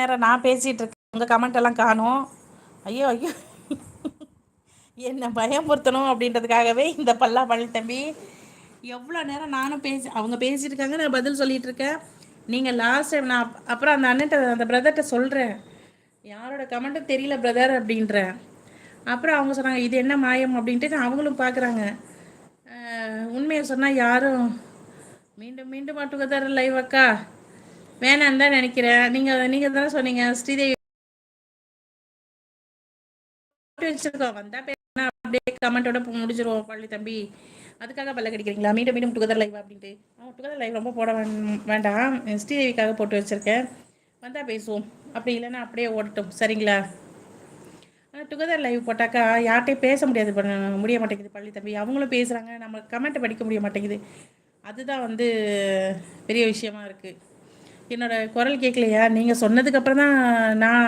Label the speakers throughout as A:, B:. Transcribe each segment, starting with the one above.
A: நேரம் நான் பேசிட்டு இருக்கேன். உங்க கமெண்ட் எல்லாம் காணும். ஐயோ ஐயோ. என்ன பயமுறுத்தணும் அப்படின்றதுக்காகவே இந்த பல்லா பழனித்தம்பி எவ்வளோ நேரம் நானும் பேசி அவங்க பேசிட்டு இருக்காங்க நான் பதில் சொல்லிட்டு இருக்கேன். நீங்கள் லாஸ்ட் டைம் நான் அப்புறம் அந்த அண்ணன்ட்ட அந்த பிரதர்கிட்ட சொல்கிறேன் யாரோட கமெண்ட்டும் தெரியல பிரதர் அப்படின்றேன். அப்புறம் அவங்க சொன்னாங்க இது என்ன மாயம்? அப்படின்ட்டு நான் அவங்களும் பார்க்குறாங்க உண்மையை சொன்னால் யாரும் மீண்டும் மீண்டும் டுகெதர் லைவ் அக்கா. வேணான்னு தான் நினைக்கிறேன். நீங்கள் நீங்கள் தான் சொன்னீங்க ஸ்ரீதேவி வச்சிருக்கோம் வந்தா பேசினா அப்படியே கமெண்ட்டோட முடிச்சிருவோம் பள்ளி தம்பி. அதுக்காக பல்ல கடிக்கிறீங்களா? மீண்டும் மீண்டும் டுகெதர் லைவ் அப்படின்ட்டு. அவன் டுகெதர் லைவ் ரொம்ப போட வேண்டாம். ஸ்ரீதேவிக்காக போட்டு வச்சிருக்கேன். வந்தால் பேசுவோம். அப்படி இல்லைன்னா அப்படியே ஓடட்டும். சரிங்களா? ஆனால் டுகெதர் லைவ் போட்டாக்கா யார்கிட்டையும் பேச முடியாது முடிய மாட்டேங்குது பள்ளி தம்பி. அவங்களும் பேசுகிறாங்க நம்ம கமெண்ட் படிக்க முடிய மாட்டேங்குது. அதுதான் வந்து பெரிய விஷயமா இருக்குது என்னோடய குரல் கேட்கலையா நீங்கள் சொன்னதுக்கப்புறம் தான் நான்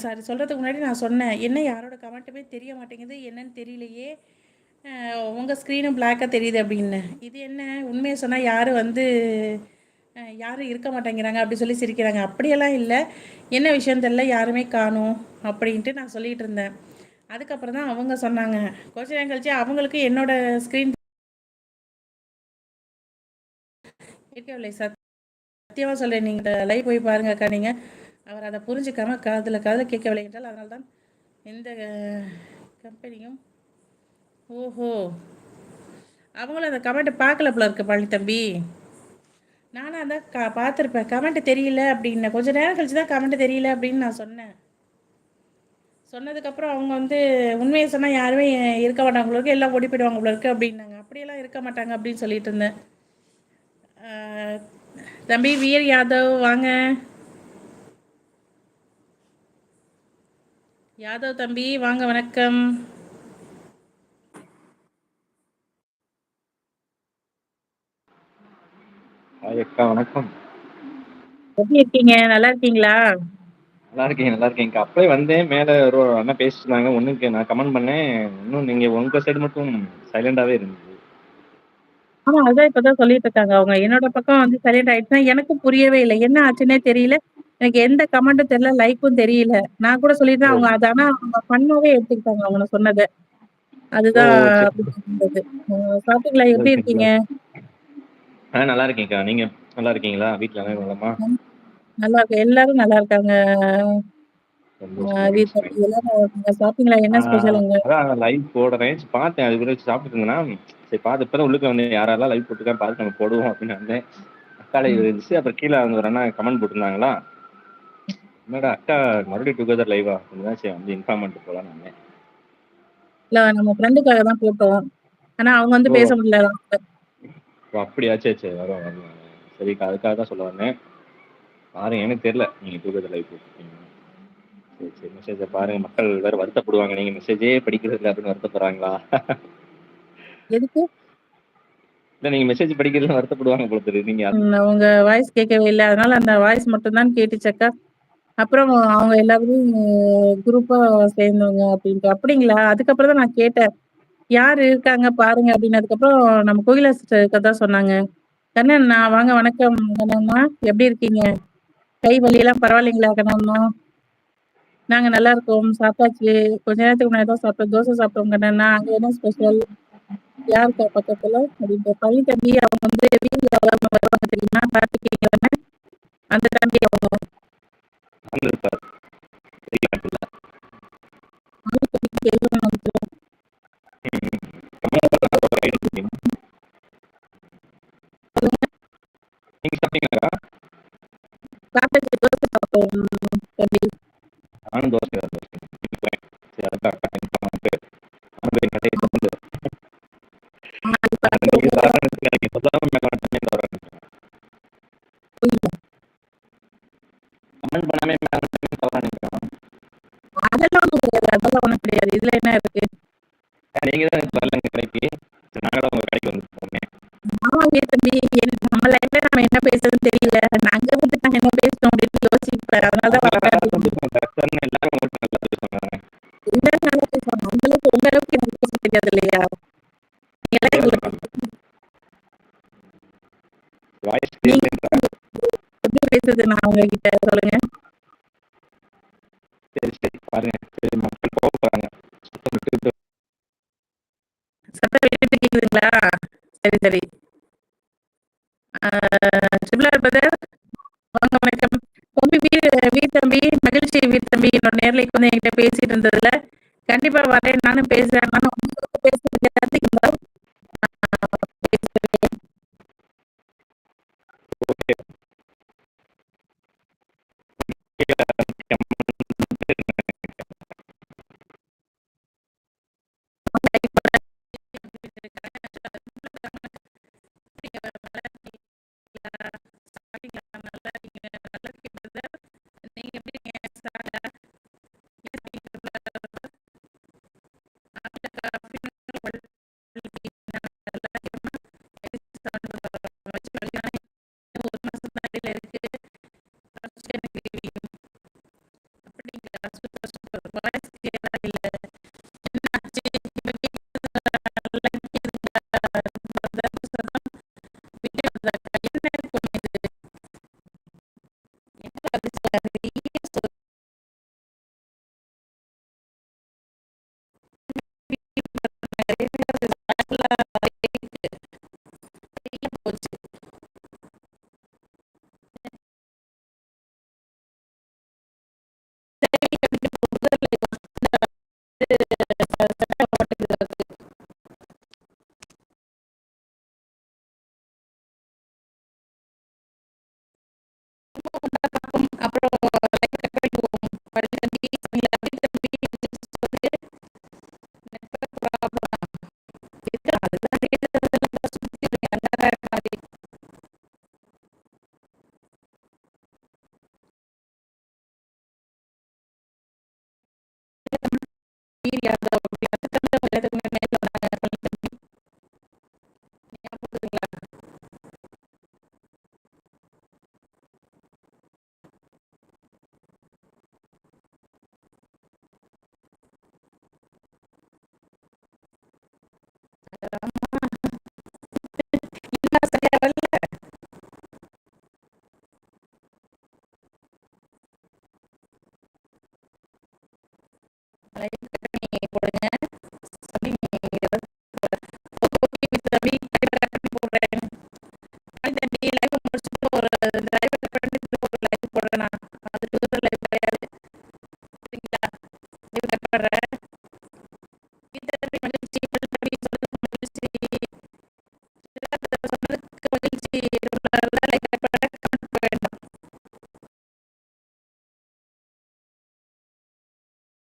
A: சாரி சொல்கிறதுக்கு முன்னாடி நான் சொன்னேன். என்ன யாரோட கமெண்ட்டுமே தெரிய மாட்டேங்குது. என்னன்னு தெரியலையே. உங்கள் ஸ்க்ரீனும் பிளாக்காக தெரியுது அப்படின்னு. இது என்ன? உண்மையை சொன்னால் யாரும் வந்து யாரும் இருக்க மாட்டேங்கிறாங்க அப்படி சொல்லி சிரிக்கிறாங்க. அப்படியெல்லாம் இல்லை. என்ன விஷயம் தெரில யாருமே காணும் அப்படின்ட்டு நான் சொல்லிகிட்டு இருந்தேன். அதுக்கப்புறம் தான் அவங்க சொன்னாங்க. கொஞ்ச நேரம் கழிச்சு அவங்களுக்கு என்னோட ஸ்க்ரீன் இருக்கவில்லை சார் சத்தியமாக சொல்கிறேன் நீங்கள் லைவ் போய் பாருங்கக்கா நீங்கள் அவர் அதை புரிஞ்சுக்காம காதில் காதில் கேட்கவில்லை என்றால் அதனால தான் எந்த கம்பெனியும் ஓஹோ. அவங்களும் அந்த கமெண்ட்டை பார்க்கல போல இருக்கு பழனி தம்பி. நானும் அதான் கா பார்த்துருப்பேன். கமெண்ட்டு தெரியல அப்படின்னு. கொஞ்சம் நேரம் கழிச்சு தான் கமெண்ட்டு தெரியல அப்படின்னு நான் சொன்னேன். சொன்னதுக்கப்புறம் அவங்க வந்து உண்மையை சொன்னால் யாருமே இருக்க மாட்டாங்க போல எல்லாம் ஓடி போயிடுவாங்க போல இருக்கு அப்படின்னாங்க. அப்படியெல்லாம் இருக்க மாட்டாங்க அப்படின்னு சொல்லிட்டு இருந்தேன். தம்பி வீர் யாதவ் வாங்க. யாதவ் தம்பி வாங்க வணக்கம்.
B: அக்கா வணக்கம்.
A: எப்படி இருக்கீங்க? நல்லா இருக்கீங்களா?
B: நல்லா இருக்கேன் நல்லா இருக்கேன் அப்படியே வந்தேன் மேல ஒரு அண்ணா பேசிட்டு இருந்தாங்க. ஒண்ணுக்கு நான் கமெண்ட் பண்ணேன். இன்னும் நீங்க உங்க சைடு மட்டும் சைலண்டாவே இருந்தது
A: ஆமா அதான் இப்பதான் சொல்லிட்டு இருக்காங்க. அவங்க என்னோட பக்கம் வந்து சைலண்ட் ஆயிடுச்சுன்னா எனக்கும் புரியவே இல்லை. என்ன ஆச்சுன்னே தெரியல. எனக்கு எந்த கமெண்ட்டும் தெரியல லைக்கும் தெரியல. நான் கூட சொல்லிட்டேன் அவங்க அது ஆனா அவங்க பண்ணாவே எடுத்துக்கிட்டாங்க அவங்க சொன்னதை. அதுதான் சாப்பிட்டீங்களா? எப்படி இருக்கீங்க?
B: ஆ நல்லா இருக்கேன்க்கா. நீங்க நல்லா இருக்கீங்களா? எல்லாரும் நலமா?
A: நல்லா இருக்கு எல்லாரும் நல்லா இருக்காங்க. சாப்பிட்டீங்களா? என்ன ஸ்பெஷல்
B: அதான் லைவ் போடுறேன். பார்த்தேன். அது கூட சாப்பிட்டு இருந்தேன்னா சரி பார்த்து இப்போ உள்ளுக்கு வந்து யாரெல்லாம் லைவ் போட்டுருக்கா பார்த்து நம்ம போடுவோம் அப்படின்னு வந்தேன். அக்கா லைவ் இருந்துச்சு. அப்புறம் கீழே வந்து ஒரு அண்ணா கமெண்ட் போட்டிருந்தாங்களா? என்னடா அக்கா மறுபடியும் டுகெதர் லைவா அப்படின்னு சரி வந்து இன்ஃபார்ம் பண்ணிட்டு போலாம் நான்
A: இல்ல நம்ம ஃப்ரெண்டுக்காக தான் போட்டோம். ஆனா அவங்க வந்து பேச முடியல.
B: ஓ அப்படியா? சரி சரி வரும் வரும். சரிக்கா அதுக்காக தான் சொல்ல வந்தேன். பாருங்க எனக்கு தெரியல. நீங்க டுகெதர் லைவ் போட்டுருக்கீங்க சரி சரி. மெசேஜை பாருங்க. மக்கள் வேற வருத்தப்படுவாங்க. நீங்க மெசேஜே படிக்கிறது இல்லை அப்படின்னு வருத்தப்படுறாங்களா?
A: எதுக்கு?
B: இல்ல நீங்க மெசேஜ் படிக்கிறதுல வருத்தப்படுவாங்க போல தெரியுது. நீங்க
A: அவங்க வாய்ஸ் கேட்கவே இல்லை. அதனால அந்த வாய்ஸ் மட்டும் தான் கேட்டுச்சக்கா அப்புறம் அவங்க எல்லாரும் குரூப்பா சேர்ந்தவங்க அப்படின்ட்டு. அப்படிங்களா? அதுக்கப்புறம் தான் நான் கேட்டேன். யார் இருக்காங்க பாருங்க அப்படின்னதுக்கப்புறம் நம்ம கோகிலா சிஸ்டர் தான் சொன்னாங்க. கண்ணன் நான் வாங்க. வணக்கம் கண்ணம்மா. எப்படி இருக்கீங்க? கை வலியெல்லாம் பரவாயில்லைங்களா கண்ணம்மா? நாங்க நல்லா இருக்கோம். சாப்பிட்டாச்சு. கொஞ்ச நேரத்துக்கு முன்னாடி தான் சாப்பிட்டோம். தோசை சாப்பிட்டோம். கண்ணன் அங்க என்ன ஸ்பெஷல் யாருக்கா பக்கத்துல? அப்படின்ற பள்ளி தம்பி அவங்க வந்து வீட்டுல வருவாங்க தெரியுமா? கார்த்திகை அந்த தம்பி அவங்க?
B: நானும் கமெண்ட் பண்ணாமே
A: அதெல்லாம் அதெல்லாம் ஒண்ணும் கிடையாது இதுல என்ன இருக்கு
B: நீங்க தான் வரல கடைக்கு நாங்க உங்க கடைக்கு வந்து போனேன்
A: ஆமாங்க தம்பி எனக்கு நம்ம லைஃப்ல நம்ம என்ன பேசுறதுன்னு தெரியல நாங்க வந்து நாங்க என்ன பேசணும் அப்படின்னு யோசிப்பேன் அதனாலதான்
B: எல்லாரும்
A: இல்ல நல்லா பேசுவாங்க அந்த அளவுக்கு உங்க அளவுக்கு எனக்கு பேச தெரியாது இல்லையா
B: வாய்ஸ்
A: எப்படி பேசுறது நான் உங்ககிட்ட சொல்லுங்க.
B: சரி சரி. பாருங்க. மக்கள் கோவப்படுறாங்க சுத்தம் விட்டு
A: கேக்குதுங்களா சரி சரி. சிம்லர் பிரதர் வாங்க வணக்கம். தம்பி வீர் வீர் தம்பி மகிழ்ச்சி வீர் தம்பி என்னோட நேர்ல வந்து என்கிட்ட பேசிட்டு இருந்ததுல. கண்டிப்பா வரேன். நானும் பேசுறேன். நானும் பேசுறது மீடியா